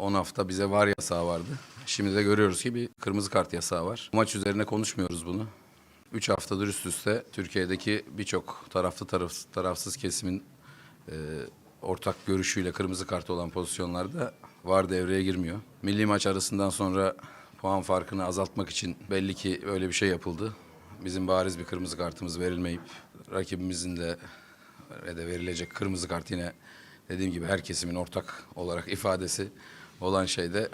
10 hafta bize var yasağı vardı. Şimdi de görüyoruz ki bir kırmızı kart yasağı var. Maç üzerine konuşmuyoruz bunu. 3 haftadır üst üste Türkiye'deki birçok taraflı taraf, tarafsız kesimin e, ortak görüşüyle kırmızı kart olan pozisyonlarda var devreye girmiyor. Milli maç arasından sonra puan farkını azaltmak için belli ki öyle bir şey yapıldı. Bizim bariz bir kırmızı kartımız verilmeyip rakibimizin de ve de verilecek kırmızı kart yine dediğim gibi her kesimin ortak olarak ifadesi olan şey de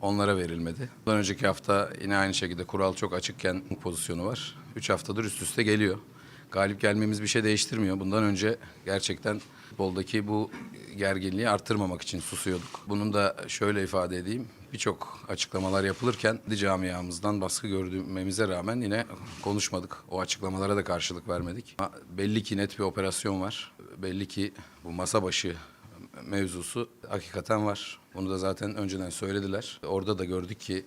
onlara verilmedi. Bundan önceki hafta yine aynı şekilde kural çok açıkken pozisyonu var. Üç haftadır üst üste geliyor. Galip gelmemiz bir şey değiştirmiyor. Bundan önce gerçekten futboldaki bu gerginliği arttırmamak için susuyorduk. Bunun da şöyle ifade edeyim. Birçok açıklamalar yapılırken camiamızdan baskı gördüğümüze rağmen yine konuşmadık. O açıklamalara da karşılık vermedik. Ama belli ki net bir operasyon var. Belli ki bu masa başı mevzusu hakikaten var. Bunu da zaten önceden söylediler. Orada da gördük ki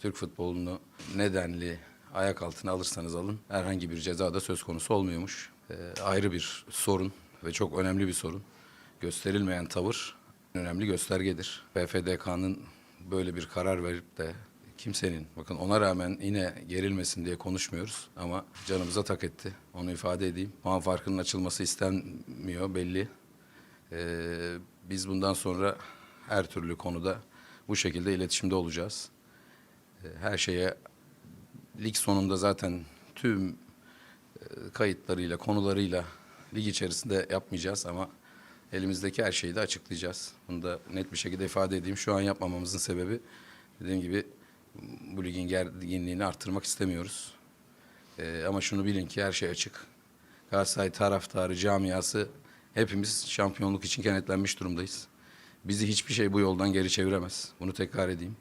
Türk futbolunu nedenli ayak altına alırsanız alın herhangi bir ceza da söz konusu olmuyormuş. Ee, ayrı bir sorun ve çok önemli bir sorun. Gösterilmeyen tavır önemli göstergedir. BFDK'nın böyle bir karar verip de kimsenin bakın ona rağmen yine gerilmesin diye konuşmuyoruz ama canımıza tak etti. Onu ifade edeyim. Puan farkının açılması istenmiyor belli. Ee, biz bundan sonra her türlü konuda bu şekilde iletişimde olacağız. Ee, her şeye lig sonunda zaten tüm e, kayıtlarıyla, konularıyla lig içerisinde yapmayacağız ama elimizdeki her şeyi de açıklayacağız. Bunu da net bir şekilde ifade edeyim. Şu an yapmamamızın sebebi dediğim gibi bu ligin gerginliğini arttırmak istemiyoruz. Ee, ama şunu bilin ki her şey açık. Galatasaray taraftarı, camiası hepimiz şampiyonluk için kenetlenmiş durumdayız. Bizi hiçbir şey bu yoldan geri çeviremez. Bunu tekrar edeyim.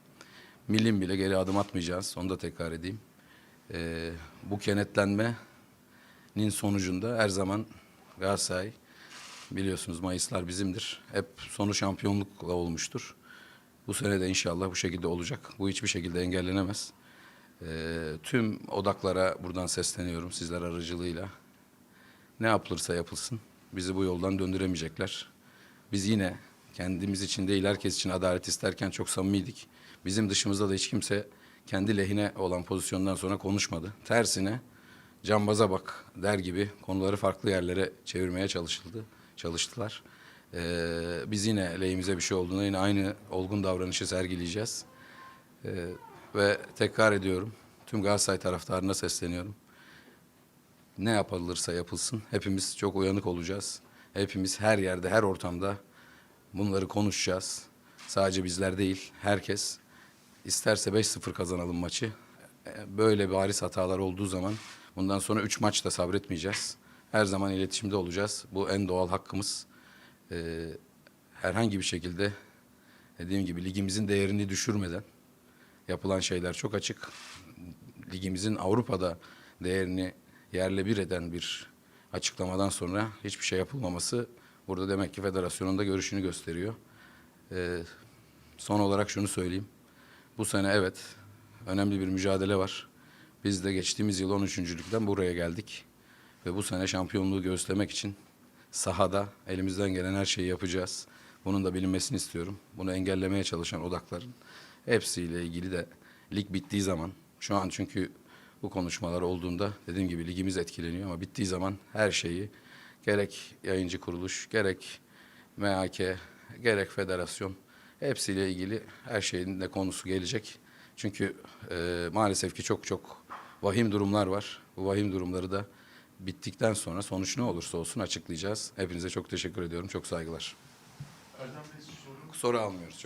Milim bile geri adım atmayacağız. Onu da tekrar edeyim. Ee, bu kenetlenmenin sonucunda her zaman Galatasaray biliyorsunuz Mayıslar bizimdir. Hep sonu şampiyonlukla olmuştur. Bu sene de inşallah bu şekilde olacak. Bu hiçbir şekilde engellenemez. Ee, tüm odaklara buradan sesleniyorum sizler aracılığıyla. Ne yapılırsa yapılsın bizi bu yoldan döndüremeyecekler. Biz yine kendimiz için değil herkes için adalet isterken çok samimiydik. Bizim dışımızda da hiç kimse kendi lehine olan pozisyondan sonra konuşmadı. Tersine cambaza bak der gibi konuları farklı yerlere çevirmeye çalışıldı, çalıştılar. Ee, biz yine lehimize bir şey olduğunda yine aynı olgun davranışı sergileyeceğiz. Ee, ve tekrar ediyorum tüm Galatasaray taraftarına sesleniyorum ne yapılırsa yapılsın hepimiz çok uyanık olacağız. Hepimiz her yerde, her ortamda bunları konuşacağız. Sadece bizler değil, herkes isterse 5-0 kazanalım maçı. E, Böyle bariz hatalar olduğu zaman bundan sonra 3 maç da sabretmeyeceğiz. Her zaman iletişimde olacağız. Bu en doğal hakkımız. Ee, herhangi bir şekilde dediğim gibi ligimizin değerini düşürmeden yapılan şeyler çok açık. Ligimizin Avrupa'da değerini yerle bir eden bir açıklamadan sonra hiçbir şey yapılmaması burada demek ki federasyonun da görüşünü gösteriyor. Ee, son olarak şunu söyleyeyim. Bu sene evet önemli bir mücadele var. Biz de geçtiğimiz yıl 13.lükten buraya geldik. Ve bu sene şampiyonluğu göğüslemek için sahada elimizden gelen her şeyi yapacağız. Bunun da bilinmesini istiyorum. Bunu engellemeye çalışan odakların hepsiyle ilgili de lig bittiği zaman şu an çünkü bu konuşmalar olduğunda dediğim gibi ligimiz etkileniyor ama bittiği zaman her şeyi gerek yayıncı kuruluş, gerek MHK, gerek federasyon hepsiyle ilgili her şeyin de konusu gelecek. Çünkü e, maalesef ki çok çok vahim durumlar var. Bu vahim durumları da bittikten sonra sonuç ne olursa olsun açıklayacağız. Hepinize çok teşekkür ediyorum. Çok saygılar. Erdem Bey soru. Soru almıyoruz. Çok